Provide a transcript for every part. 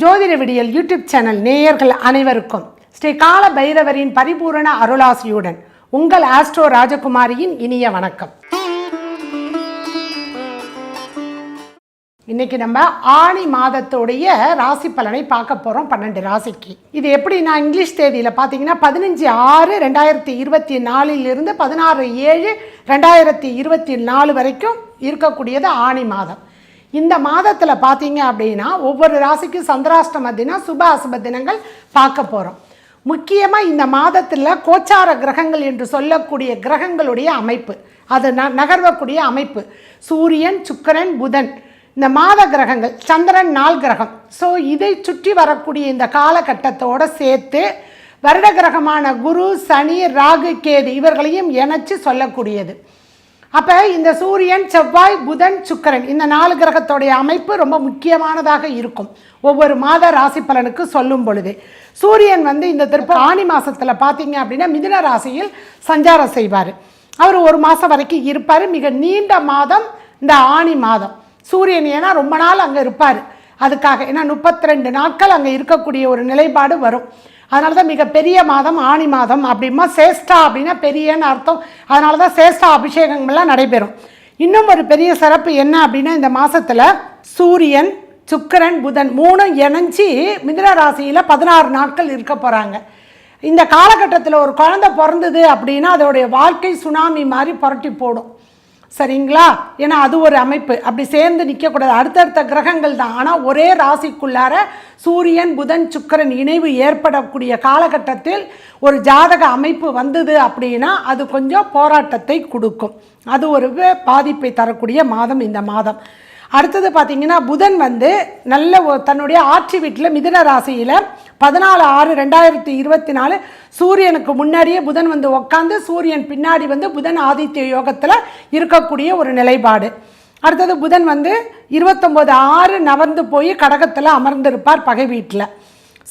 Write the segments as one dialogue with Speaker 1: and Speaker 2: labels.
Speaker 1: ஜோதிட விடியல் YouTube channel நேயர்கள் அனைவருக்கும் ஸ்ரீ கால பைரவரின் பரிபூரண அருளாசியுடன் உங்கள் ஆஸ்ட்ரோ ராஜகுமாரியின் இனிய வணக்கம். இன்னைக்கு நம்ம ஆணி மாதத்துடைய ராசி பலனை பார்க்க போகிறோம் பன்னெண்டு ராசிக்கு. இது எப்படி நான் இங்கிலீஷ் தேதியில் பார்த்தீங்கன்னா பதினஞ்சு ஆறு ரெண்டாயிரத்தி இருபத்தி நாலிலிருந்து பதினாறு ஏழு ரெண்டாயிரத்தி இருபத்தி நாலு வரைக்கும் இருக்கக்கூடியது ஆணி மாதம். இந்த மாதத்தில் பார்த்தீங்க அப்படின்னா ஒவ்வொரு ராசிக்கும் சந்திராஷ்டம தினம் சுப அசுப தினங்கள் பார்க்க போகிறோம் முக்கியமாக இந்த மாதத்தில் கோச்சார கிரகங்கள் என்று சொல்லக்கூடிய கிரகங்களுடைய அமைப்பு. அது ந நகர்வக்கூடிய அமைப்பு. சூரியன் சுக்கிரன் புதன். இந்த மாத கிரகங்கள் சந்திரன் நாள் கிரகம். ஸோ இதை சுற்றி வரக்கூடிய இந்த காலகட்டத்தோடு சேர்த்து வருட கிரகமான குரு சனி ராகு கேது இவர்களையும் இணைச்சு சொல்லக்கூடியது. அப்போ இந்த சூரியன் செவ்வாய் புதன் சுக்கரன் இந்த நாலு கிரகத்தோடைய அமைப்பு ரொம்ப முக்கியமானதாக இருக்கும். ஒவ்வொரு மாத ராசி பலனுக்கு சொல்லும் பொழுது. சூரியன் வந்து இந்த திருப்ப ஆணி மாதத்தில் பார்த்தீங்க அப்படின்னா மிதுன ராசியில் சஞ்சாரம் செய்வார். அவர் ஒரு மாதம் வரைக்கும் இருப்பார். மிக நீண்ட மாதம் இந்த ஆணி மாதம். சூரியன் ஏன்னா ரொம்ப நாள் அங்கே இருப்பார். அதுக்காக. ஏன்னா முப்பத்தி ரெண்டு நாட்கள் அங்கே இருக்கக்கூடிய ஒரு நிலைப்பாடு வரும். அதனால தான் மிகப்பெரிய மாதம் ஆணி மாதம் அப்படிமா சேஷ்டா அப்படின்னா பெரியன்னு அர்த்தம். அதனால தான் சேஷ்டா அபிஷேகங்கள்லாம் நடைபெறும். இன்னும் ஒரு பெரிய சிறப்பு என்ன அப்படின்னா இந்த மாதத்தில் சூரியன் சுக்கிரன் புதன் மூணும் இணைஞ்சி மிதுன ராசியில் பதினாறு நாட்கள் இருக்க போகிறாங்க இந்த காலகட்டத்தில் ஒரு குழந்தை பிறந்தது அப்படின்னா அதோடைய வாழ்க்கை சுனாமி மாதிரி புரட்டி போடும். சரிங்களா? ஏன்னா அது ஒரு அமைப்பு. அப்படி சேர்ந்து நிற்கக்கூடாது. அடுத்தடுத்த கிரகங்கள் தான். ஆனால் ஒரே ராசிக்குள்ளார சூரியன் புதன் சுக்கிரன் இணைவு ஏற்படக்கூடிய காலகட்டத்தில் ஒரு ஜாதக அமைப்பு வந்தது அப்படின்னா அது கொஞ்சம் போராட்டத்தை கொடுக்கும். அது ஒரு பாதிப்பை தரக்கூடிய மாதம் இந்த மாதம். அடுத்தது பார்த்தீங்கன்னா புதன் வந்து நல்ல தன்னுடைய ஆட்சி வீட்டில் மிதுன ராசியில் பதினாலு ஆறு ரெண்டாயிரத்தி இருபத்தி நாலு சூரியனுக்கு முன்னாடியே புதன் வந்து உட்காந்து சூரியன் பின்னாடி வந்து புதன் ஆதித்ய யோகத்தில் இருக்கக்கூடிய ஒரு நிலைப்பாடு. அடுத்தது புதன் வந்து இருபத்தொம்போது ஆறு நவர்ந்து போய் கடகத்தில் அமர்ந்திருப்பார் பகை வீட்டில்.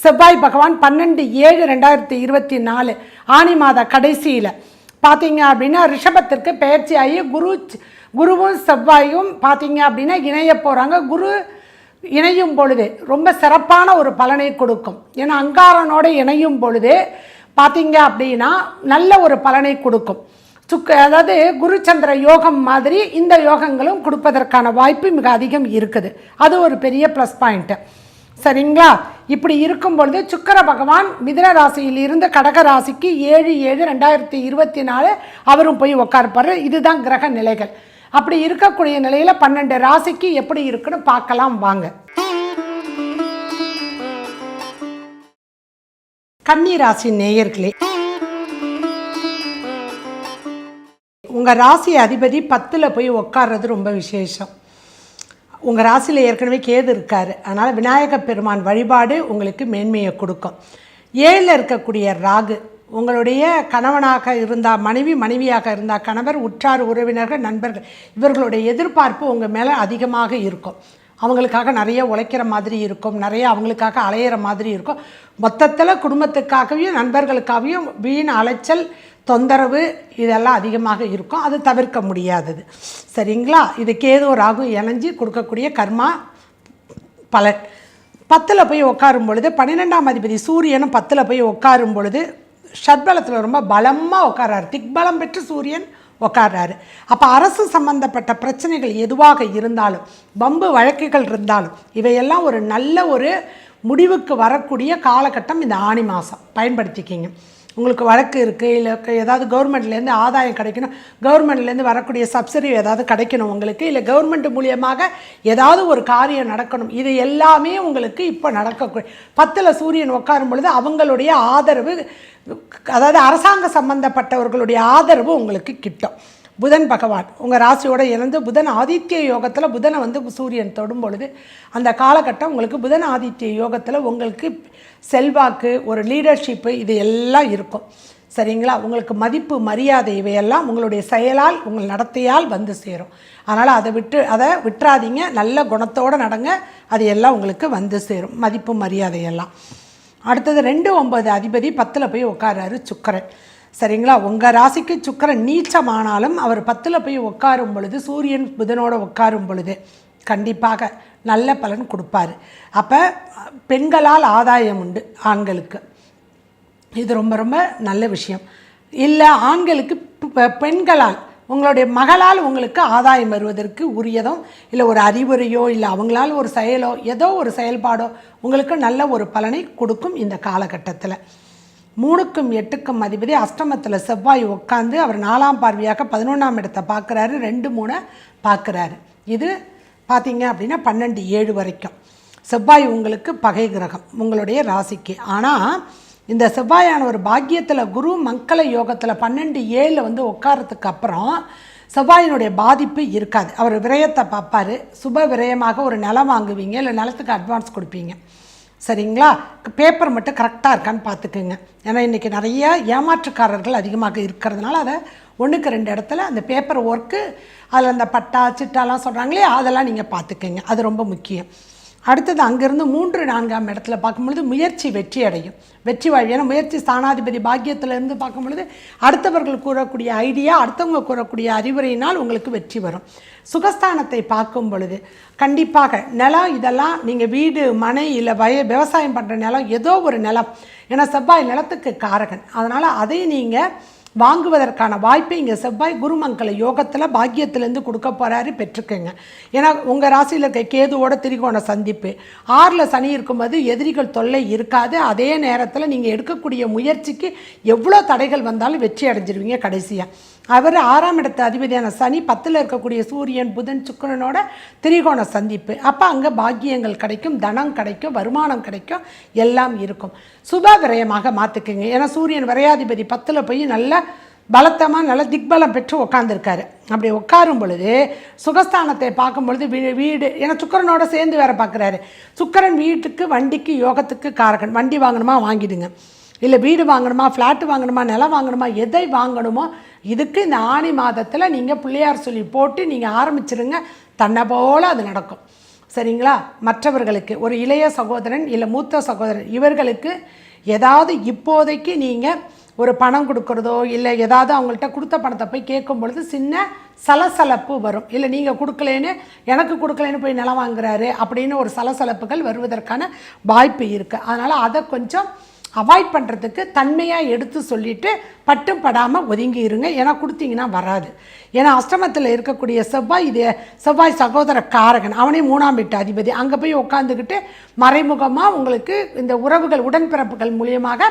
Speaker 1: செவ்வாய் பகவான் பன்னெண்டு ஏழு ரெண்டாயிரத்தி இருபத்தி நாலு ஆனி மாத கடைசியில். பார்த்தீங்க அப்படின்னா ரிஷபத்திற்கு பெயர்ச்சி ஆகி குரு குருவும் செவ்வாயும் பார்த்தீங்க அப்படின்னா இணைய போகிறாங்க குரு இணையும் பொழுது ரொம்ப சிறப்பான ஒரு பலனை கொடுக்கும். ஏன்னா அங்காரனோடு இணையும் பொழுது பார்த்தீங்க அப்படின்னா நல்ல ஒரு பலனை கொடுக்கும். சுக்கு அதாவது குருச்சந்திர யோகம் மாதிரி இந்த யோகங்களும் கொடுப்பதற்கான வாய்ப்பு மிக அதிகம் இருக்குது. அது ஒரு பெரிய ப்ளஸ் பாயிண்ட்டு சரிங்களா? இப்படி இருக்கும் பொழுது சுக்கர பகவான் மிதுன ராசியில் இருந்து கடக ராசிக்கு ஏழு ஏழு ரெண்டாயிரத்தி இருபத்தி நாலு அவரும் போய் உட்கார்ப்பாரு இதுதான் கிரக நிலைகள். அப்படி இருக்கக்கூடிய நிலையில் பன்னெண்டு ராசிக்கு எப்படி இருக்குன்னு பார்க்கலாம் வாங்க. கன்னி ராசி நேயர்களே உங்கள் ராசி அதிபதி பத்தில் போய் உட்கார்றது ரொம்ப விசேஷம். உங்கள் ராசியில் ஏற்கனவே கேது இருக்கார். அதனால் விநாயக பெருமான் வழிபாடு உங்களுக்கு மேன்மையை கொடுக்கும். ஏழில் இருக்கக்கூடிய ராகு உங்களுடைய கணவனாக இருந்தால் மனைவி மனைவியாக இருந்தால் கணவர் உற்றார் உறவினர்கள் நண்பர்கள் இவர்களுடைய எதிர்பார்ப்பு உங்கள் மேலே அதிகமாக இருக்கும். அவங்களுக்காக நிறைய உழைக்கிற மாதிரி இருக்கும். நிறைய அவங்களுக்காக அலையிற மாதிரி இருக்கும். மொத்தத்தில் குடும்பத்துக்காகவும் நண்பர்களுக்காகவும் வீண் அலைச்சல் தொந்தரவு இதெல்லாம் அதிகமாக இருக்கும். அது தவிர்க்க முடியாதது. சரிங்களா? இது கேது ராகு இணைஞ்சு கொடுக்கக்கூடிய கர்மா பலன். பத்தில் போய் உட்காரும் பொழுது பன்னிரெண்டாம் அதிபதி சூரியனும் பத்தில் போய் உட்காரும் பொழுது ஷட்பலத்தில் ரொம்ப பலமாக உட்காராரு திக்பலம் பெற்று சூரியன் உட்கார்றாரு அப்போ அரசு சம்பந்தப்பட்ட பிரச்சனைகள் எதுவாக இருந்தாலும் பம்பு வழக்குகள் இருந்தாலும் இவையெல்லாம் ஒரு நல்ல ஒரு முடிவுக்கு வரக்கூடிய காலகட்டம் இந்த ஆணி மாதம் பயன்படுத்திக்கிங்க. உங்களுக்கு வழக்கு இருக்குது இல்லை ஏதாவது கவர்மெண்ட்லேருந்து ஆதாயம் கிடைக்கணும் கவர்மெண்ட்லேருந்து வரக்கூடிய சப்சிடி ஏதாவது கிடைக்கணும் உங்களுக்கு இல்லை கவர்மெண்ட் மூலியமாக ஏதாவது ஒரு காரியம் நடக்கணும் இது எல்லாமே உங்களுக்கு இப்போ நடக்கக்கூடிய பத்தில் சூரியன் உட்காரும் பொழுது அவங்களுடைய ஆதரவு அதாவது அரசாங்க சம்பந்தப்பட்டவர்களுடைய ஆதரவு உங்களுக்கு கிட்டும். புதன் பகவான் உங்கள் ராசியோட இணைந்து புதன் ஆதித்ய யோகத்தில் புதனை வந்து சூரியன் தொடும் பொழுது அந்த காலகட்டம் உங்களுக்கு புதன் ஆதித்ய யோகத்தில் உங்களுக்கு செல்வாக்கு ஒரு லீடர்ஷிப்பு இது எல்லாம் இருக்கும். சரிங்களா? உங்களுக்கு மதிப்பு மரியாதை இவையெல்லாம் உங்களுடைய செயலால் உங்கள் நடத்தையால் வந்து சேரும். அதனால் அதை விட்டு அதை விட்டுறாதீங்க. நல்ல குணத்தோடு நடங்க. அது எல்லாம் உங்களுக்கு வந்து சேரும். மதிப்பு மரியாதையெல்லாம் அடுத்தது ரெண்டு ஒம்பது அதிபதி பத்தில் போய் உட்காராரு சுக்கரன். சரிங்களா? உங்கள் ராசிக்கு சுக்கரன் நீச்சமானாலும் அவர் பத்தில் போய் உட்காரும் பொழுது சூரியன் புதனோடு உட்காரும் பொழுது கண்டிப்பாக நல்ல பலன் கொடுப்பாரு. அப்போ பெண்களால் ஆதாயம் உண்டு ஆண்களுக்கு. இது ரொம்ப ரொம்ப நல்ல விஷயம். இல்லை ஆண்களுக்கு பெண்களால் உங்களுடைய மகளால் உங்களுக்கு ஆதாயம் வருவதற்கு உரியதும் இல்லை ஒரு அறிவுரையோ இல்லை அவங்களால ஒரு செயலோ ஏதோ ஒரு செயல்பாடோ உங்களுக்கு நல்ல ஒரு பலனை கொடுக்கும் இந்த காலகட்டத்தில். மூணுக்கும் எட்டுக்கும் அதிபதி அஷ்டமத்தில் செவ்வாய் உட்காந்து அவர் நாலாம் பார்வையாக பதினொன்றாம் இடத்தை பார்க்குறாரு ரெண்டு மூணை பார்க்குறாரு இது பார்த்தீங்க அப்படின்னா பன்னெண்டு ஏழு வரைக்கும். செவ்வாய் உங்களுக்கு பகை கிரகம் உங்களுடைய ராசிக்கு. ஆனால் இந்த செவ்வாயான ஒரு பாக்கியத்தில் குரு மங்கள யோகத்தில் பன்னெண்டு ஏழில் வந்து உட்காரத்துக்கு அப்புறம் செவ்வாயினுடைய பாதிப்பு இருக்காது. அவர் விரயத்தை பார்ப்பாரு. சுப விரயமாக ஒரு நிலம் வாங்குவீங்க இல்லை நிலத்துக்கு அட்வான்ஸ் கொடுப்பீங்க. சரிங்களா? பேப்பர் மட்டும் கரெக்டாக இருக்கான்னு பார்த்துக்குங்க. ஏன்னா இன்றைக்கி நிறைய ஏமாற்றுக்காரர்கள் அதிகமாக இருக்கிறதுனால அதை ஒன்றுக்கு ரெண்டு இடத்துல அந்த பேப்பர் ஒர்க்கு அதில் அந்த பட்டா சிட்டாலாம் சொல்கிறாங்களே அதெல்லாம் நீங்கள் பார்த்துக்குங்க. அது ரொம்ப முக்கியம். அடுத்தது அங்கேருந்து மூன்று நான்காம் இடத்துல பார்க்கும்பொழுது முயற்சி வெற்றி அடையும். வெற்றி வாழ்வு. ஏன்னா முயற்சி ஸ்தானாதிபதி பாக்கியத்திலேருந்து பார்க்கும்பொழுது அடுத்தவர்கள் கூறக்கூடிய ஐடியா அடுத்தவங்க கூறக்கூடிய அறிவுரையினால் உங்களுக்கு வெற்றி வரும். சுகஸ்தானத்தை பார்க்கும் பொழுது கண்டிப்பாக நிலம் இதெல்லாம் நீங்கள் வீடு மனை இல்லை வய விவசாயம் பண்ணுற நிலம் ஏதோ ஒரு நிலம். ஏன்னா செவ்வாய் நிலத்துக்கு காரகன். அதனால் அதை நீங்கள் வாங்குவதற்கான வாய்ப்பை இங்கே செவ்வாய் குருமங்கல யோகத்தில் பாக்கியத்திலேருந்து கொடுக்க போகிறாரு பெற்றுக்கங்க. ஏன்னா உங்கள் ராசியில் இருக்க கேதுவோட திரிகோண சந்திப்பு ஆறில் சனி இருக்கும்போது எதிரிகள் தொல்லை இருக்காது. அதே நேரத்தில் நீங்கள் எடுக்கக்கூடிய முயற்சிக்கு எவ்வளோ தடைகள் வந்தாலும் வெற்றி அடைஞ்சிருவீங்க கடைசியாக அவர் ஆறாம் இடத்து அதிபதியான சனி பத்தில் இருக்கக்கூடிய சூரியன் புதன் சுக்கரனோட திரிகோண சந்திப்பு. அப்போ அங்கே பாக்கியங்கள் கிடைக்கும் தனம் கிடைக்கும் வருமானம் கிடைக்கும் எல்லாம் இருக்கும். சுப விரயமாக மாற்றிக்குங்க ஏன்னா சூரியன் விரையாதிபதி பத்தில் போய் நல்ல பலத்தமாக நல்ல திக்பலம் பெற்று உட்காந்துருக்காரு அப்படி உட்காரும் பொழுது சுகஸ்தானத்தை பார்க்கும் பொழுது வீ- வீடு ஏன்னா சுக்கரனோட சேர்ந்து வேற பார்க்குறாரு சுக்கரன் வீட்டுக்கு வண்டிக்கு யோகத்துக்கு காரகன். வண்டி வாங்கணுமா வாங்கிடுங்க. இல்லை வீடு வாங்கணுமா ஃப்ளாட்டு வாங்கணுமா நிலம் வாங்கணுமா எதை வாங்கணுமோ இதுக்கு இந்த ஆணி மாதத்தில் நீங்கள் பிள்ளையார் சொல்லி போட்டு நீங்கள் ஆரம்பிச்சிருங்க. தன்னை போல் அது நடக்கும். சரிங்களா? மற்றவர்களுக்கு ஒரு இளைய சகோதரன் இல்லை மூத்த சகோதரன் இவர்களுக்கு ஏதாவது இப்போதைக்கு நீங்கள் ஒரு பணம் கொடுக்குறதோ இல்லை ஏதாவது அவங்கள்ட்ட கொடுத்த பணத்தை போய் கேட்கும் பொழுது சின்ன சலசலப்பு வரும். இல்லை நீங்கள் கொடுக்கலேன்னு எனக்கு கொடுக்கலேன்னு போய் நிலம் வாங்குறாரு அப்படின்னு ஒரு சலசலப்புகள் வருவதற்கான வாய்ப்பு இருக்குது அதனால் அதை கொஞ்சம் அவாய்ட் பண்ணுறதுக்கு தன்மையாக எடுத்து சொல்லிட்டு பட்டும் படாமல் ஒதுங்கி இருங்க. ஏன்னா கொடுத்தீங்கன்னா வராது. ஏன்னா அஷ்டமத்தில் இருக்கக்கூடிய செவ்வாய் இது செவ்வாய் சகோதர காரகன். அவனே மூணாம் வீட்டு அதிபதி. அங்கே போய் உட்காந்துக்கிட்டு மறைமுகமாக உங்களுக்கு இந்த உறவுகள் உடன்பிறப்புகள் மூலியமாக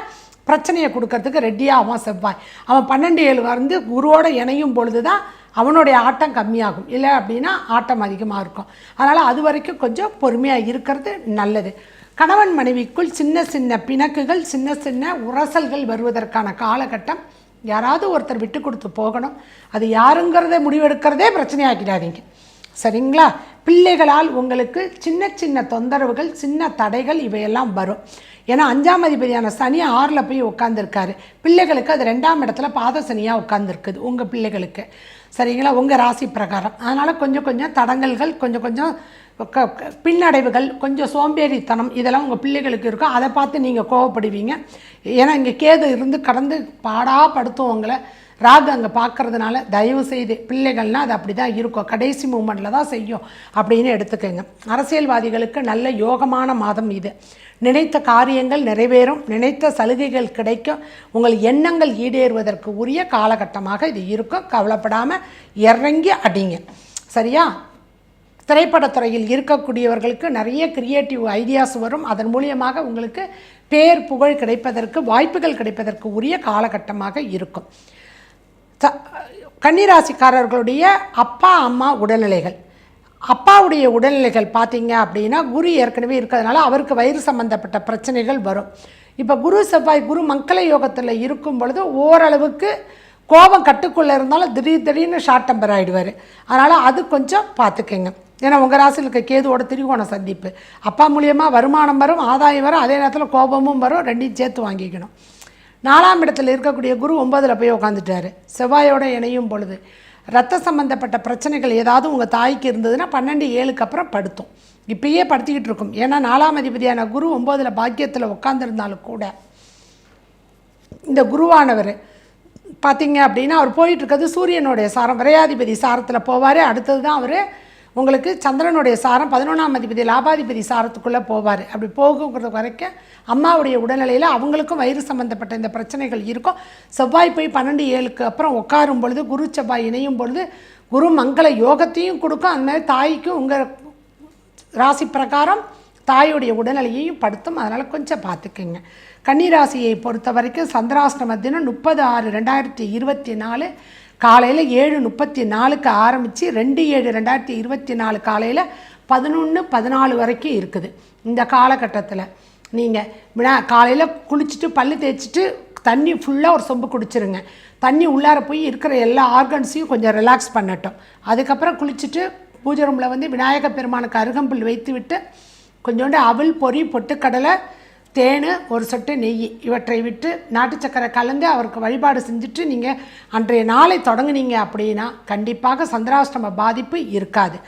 Speaker 1: பிரச்சனையை கொடுக்கறதுக்கு ரெடியாகும் செவ்வாய். அவன் பன்னெண்டு ஏழு வந்து குருவோடு இணையும் பொழுது தான் அவனுடைய ஆட்டம் கம்மியாகும். இல்லை அப்படின்னா ஆட்டம் அதிகமாக இருக்கும். அதனால் அது வரைக்கும் கொஞ்சம் பொறுமையாக இருக்கிறது நல்லது. கணவன் மனைவிக்குள் சின்ன சின்ன பிணக்குகள் சின்ன சின்ன உரசல்கள் வருவதற்கான காலகட்டம். யாராவது ஒருத்தர் விட்டு கொடுத்து போகணும். அது யாருங்கிறத முடிவெடுக்கிறதே பிரச்சனையாக்கிடாதீங்க. சரிங்களா? பிள்ளைகளால் உங்களுக்கு சின்ன சின்ன தொந்தரவுகள் சின்ன தடைகள் இவையெல்லாம் வரும். ஏன்னா அஞ்சாம் அதிபதியான சனி ஆறில் போய் உட்காந்துருக்காரு பிள்ளைகளுக்கு அது ரெண்டாம் இடத்துல பாத சனியாக உட்காந்துருக்குது உங்கள் பிள்ளைகளுக்கு. சரிங்களா? உங்கள் ராசி பிரகாரம். அதனால் கொஞ்சம் கொஞ்சம் தடங்கல்கள் கொஞ்சம் கொஞ்சம் பின்னடைவுகள் கொஞ்சம் சோம்பேறித்தனம் இதெல்லாம் உங்கள் பிள்ளைகளுக்கு இருக்கும் அதை பார்த்து நீங்கள் கோவப்படுவீங்க. ஏன்னா இங்கே கேது இருந்து கடந்து பாடாப்படுத்துவங்களை உங்களை. ராகு அங்கே பார்க்கறதுனால தயவு செய்து பிள்ளைகள்னால் அது அப்படி தான் இருக்கும். கடைசி மூமெண்ட்டில் தான் செய்யும் அப்படின்னு எடுத்துக்கோங்க. அரசியல்வாதிகளுக்கு நல்ல யோகமான மாதம் இது. நினைத்த காரியங்கள் நிறைவேறும். நினைத்த சலுகைகள் கிடைக்கும். உங்கள் எண்ணங்கள் ஈடேறுவதற்கு உரிய காலகட்டமாக இது இருக்கும். கவலைப்படாமல் இறங்கி அடிங்க. சரியா? திரைப்படத்துறையில் இருக்கக்கூடியவர்களுக்கு நிறைய கிரியேட்டிவ் ஐடியாஸ் வரும். அதன் மூலியமாக உங்களுக்கு பேர் புகழ் கிடைப்பதற்கு வாய்ப்புகள் கிடைப்பதற்கு உரிய காலகட்டமாக இருக்கும். த- கன்னிராசிக்காரர்களுடைய அப்பா அம்மா உடல்நிலைகள். அப்பாவுடைய உடல்நிலைகள் பார்த்தீங்க அப்படின்னா குரு ஏற்கனவே இருக்கிறதுனால அவருக்கு வயிறு சம்பந்தப்பட்ட பிரச்சனைகள் வரும். இப்போ குரு செவ்வாய் குரு மங்கள யோகத்தில் இருக்கும் பொழுது ஓரளவுக்கு கோபம் கட்டுக்குள்ளே இருந்தாலும் திடீர் திடீர்னு ஷார்ட் டெம்பர் ஆகிடுவார் அதனால் அது கொஞ்சம் பார்த்துக்கங்க. ஏன்னா உங்கள் ராசியில் இருக்க கேதுவோட திரிகோண சந்திப்பு. அப்பா மூலியமாக வருமானம் வரும் ஆதாயம் வரும் அதே நேரத்தில் கோபமும் வரும் ரெண்டையும் சேர்த்து வாங்கிக்கணும். நாலாம் இடத்துல இருக்கக்கூடிய குரு ஒன்பதில் போய் உட்காந்துட்டாரு செவ்வாயோட இணையும் பொழுது. ரத்த சம்பந்தப்பட்ட பிரச்சனைகள் ஏதாவது உங்கள் தாய்க்கு இருந்ததுன்னா பன்னெண்டு ஏழுக்கு அப்புறம் படுத்தும். இப்பயே படுத்திக்கிட்டு இருக்கும். ஏன்னா நாலாம் அதிபதியான குரு ஒம்போதில் பாக்கியத்தில் உட்காந்துருந்தாலும் கூட இந்த குருவானவர் பார்த்தீங்க அப்படின்னா அவர் போயிட்டு இருக்கிறது சூரியனுடைய சாரம். விரையாதிபதி சாரத்தில் போவார். அடுத்தது தான் அவர் உங்களுக்கு சந்திரனுடைய சாரம் பதினொன்றாம் அதிபதி லாபாதிபதி சாரத்துக்குள்ளே போவார். அப்படி போகுங்கிறது வரைக்கும் அம்மாவுடைய உடல்நிலையில் அவங்களுக்கும் வயிறு சம்மந்தப்பட்ட இந்த பிரச்சனைகள் இருக்கும். செவ்வாய் போய் பன்னெண்டு ஏழுக்கு அப்புறம் உட்காரும் பொழுது குரு செவ்வாய் இணையும் பொழுது குரு மங்கள யோகத்தையும் கொடுக்கும். அந்த மாதிரி தாய்க்கும் உங்கள் ராசி பிரகாரம் தாயுடைய உடல்நிலையையும் படுத்தும். அதனால் கொஞ்சம் பார்த்துக்குங்க. கன்னிராசியை பொறுத்த வரைக்கும் சந்திராஷ்டம தினம் முப்பது ஆறு ரெண்டாயிரத்தி இருபத்தி நாலு காலையில் ஏழு முப்பத்தி நாலுக்கு ஆரம்பித்து ரெண்டு ஏழு ரெண்டாயிரத்தி இருபத்தி நாலு காலையில் பதினொன்று பதினாலு வரைக்கும் இருக்குது. இந்த காலகட்டத்தில் நீங்கள் வினா காலையில் குளிச்சுட்டு பல்லு தேய்ச்சிட்டு தண்ணி ஃபுல்லாக ஒரு சொம்பு குடிச்சிருங்க. தண்ணி உள்ளார போய் இருக்கிற எல்லா ஆர்கன்ஸையும் கொஞ்சம் ரிலாக்ஸ் பண்ணட்டும். அதுக்கப்புறம் குளிச்சுட்டு பூஜை ரூமில் வந்து விநாயகப் பெருமானுக்கு அருகம்புல் வைத்து விட்டு கொஞ்சோண்டு அவல் பொறி பொட்டுக்கடலை தேன் ஒரு சொட்டு நெய் இவற்றை விட்டு நாட்டு சக்கரை கலந்து அவருக்கு வழிபாடு செஞ்சுட்டு நீங்கள் அன்றைய நாளை தொடங்குனீங்க அப்படின்னா கண்டிப்பாக சந்திராஷ்டம பாதிப்பு இருக்காது.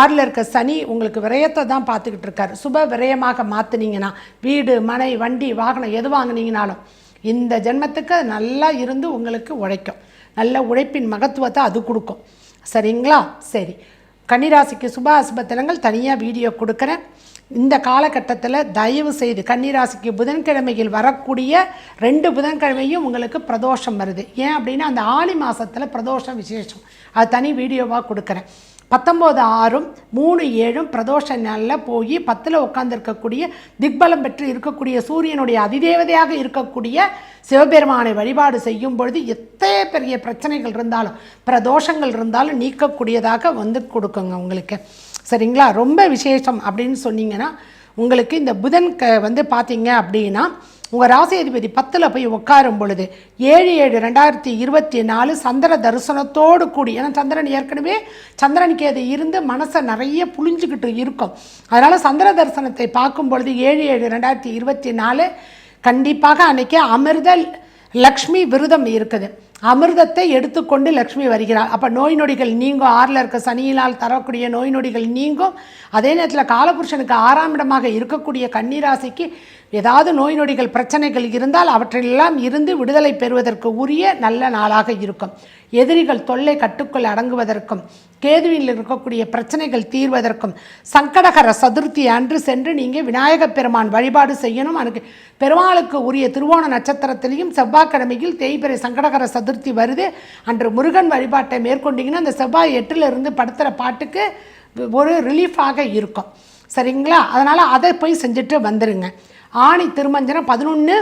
Speaker 1: ஆறில் இருக்க சனி உங்களுக்கு விரயத்தை தான் பார்த்துக்கிட்டு இருக்காரு. சுப விரயமாக மாற்றுனீங்கன்னா வீடு மனை வண்டி வாகனம் எது வாங்குனீங்கனாலும் இந்த ஜென்மத்துக்கு அது நல்லா இருந்து உங்களுக்கு உழைக்கும். நல்ல உழைப்பின் மகத்துவத்தை அது கொடுக்கும். சரிங்களா? சரி. கன்னிராசிக்கு சுப அசுபத்தலங்கள் தனியாக வீடியோ கொடுக்குறேன். இந்த காலகட்டத்தில் தயவு செய்து கன்னிராசிக்கு புதன்கிழமையில் வரக்கூடிய ரெண்டு புதன்கிழமையும் உங்களுக்கு பிரதோஷம் வருது. ஏன் அப்படின்னா அந்த ஆணி மாதத்தில் பிரதோஷம் விசேஷம். அது தனி வீடியோவாக கொடுக்குறேன். பத்தொம்போது ஆறும் மூணு ஏழும் பிரதோஷ நாளில் போய் பத்தில் உட்காந்துருக்கக்கூடிய திக்பலம் பெற்று இருக்கக்கூடிய சூரியனுடைய அதிதேவதையாக இருக்கக்கூடிய சிவபெருமானை வழிபாடு செய்யும் பொழுது எத்தனை பெரிய பிரச்சனைகள் இருந்தாலும் பிரதோஷங்கள் இருந்தாலும் நீக்கக்கூடியதாக வந்து கொடுக்குங்க உங்களுக்கு. சரிங்களா? ரொம்ப விசேஷம் அப்படின்னு சொன்னீங்கன்னா உங்களுக்கு இந்த புதன் க வந்து பார்த்தீங்க அப்படின்னா உங்கள் ராசி அதிபதி பத்தில் போய் உட்காரும் பொழுது ஏழு ஏழு ரெண்டாயிரத்தி இருபத்தி நாலு சந்திர தரிசனத்தோடு கூடி ஏன்னா சந்திரன் ஏற்கனவே சந்திரனுக்கு அது இருந்து மனசை நிறைய புழிஞ்சுக்கிட்டு இருக்கும். அதனால் சந்திர தரிசனத்தை பார்க்கும் பொழுது ஏழு ஏழு ரெண்டாயிரத்தி இருபத்தி நாலு கண்டிப்பாக அன்னைக்கு அமிர்த லக்ஷ்மி விரதம் இருக்குது. அமிர்தத்தை எடுத்துக்கொண்டு லக்ஷ்மி வருகிறாள். அப்போ நோய் நொடிகள் நீங்கும் ஆறில் இருக்க சனியினால் தரக்கூடிய நோய் நொடிகள் நீங்கும். அதே நேரத்தில் காலபுருஷனுக்கு ஆறாம் இடமாக இருக்கக்கூடிய கன்னிராசிக்கு ஏதாவது நோய் நொடிகள் பிரச்சனைகள் இருந்தால் அவற்றிலெல்லாம் இருந்து விடுதலை பெறுவதற்கு உரிய நல்ல நாளாக இருக்கும். எதிரிகள் தொல்லை கட்டுக்குள் அடங்குவதற்கும் கேதுவில் இருக்கக்கூடிய பிரச்சனைகள் தீர்வதற்கும் சங்கடகர சதுர்த்தி அன்று சென்று நீங்கள் விநாயகப் பெருமான் வழிபாடு செய்யணும். அதுக்கு பெருமாளுக்கு உரிய திருவோண நட்சத்திரத்திலையும் செவ்வாய்க்கிழமையில் தேய்பிறை சங்கடகர சதுர்த்தி வருது. அன்று முருகன் வழிபாட்டை மேற்கொண்டீங்கன்னா அந்த செவ்வாய் எட்டிலிருந்து படுத்துகிற பாட்டுக்கு ஒரு ரிலீஃபாக இருக்கும். சரிங்களா? அதனால் அதை போய் செஞ்சுட்டு வந்துடுங்க ஆணி திருமஞ்சனம் பதினொன்று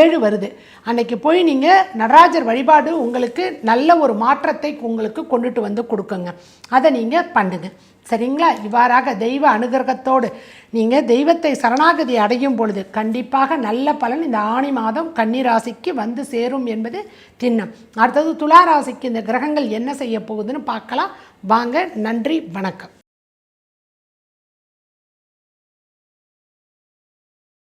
Speaker 1: ஏழு வருது. அன்னைக்கு போய் நீங்கள் நடராஜர் வழிபாடு உங்களுக்கு நல்ல ஒரு மாற்றத்தை உங்களுக்கு கொண்டுட்டு வந்து கொடுக்குங்க. அதை நீங்கள் பண்ணுங்க. சரிங்களா? இவ்வாறாக தெய்வ அனுகிரகத்தோடு நீங்கள் தெய்வத்தை சரணாகதி அடையும் பொழுது கண்டிப்பாக நல்ல பலன் இந்த ஆணி மாதம் கன்னிராசிக்கு வந்து சேரும் என்பது திண்ணம். அடுத்தது துளாராசிக்கு இந்த கிரகங்கள் என்ன செய்ய போகுதுன்னு பார்க்கலாம். வாங்க நன்றி வணக்கம்.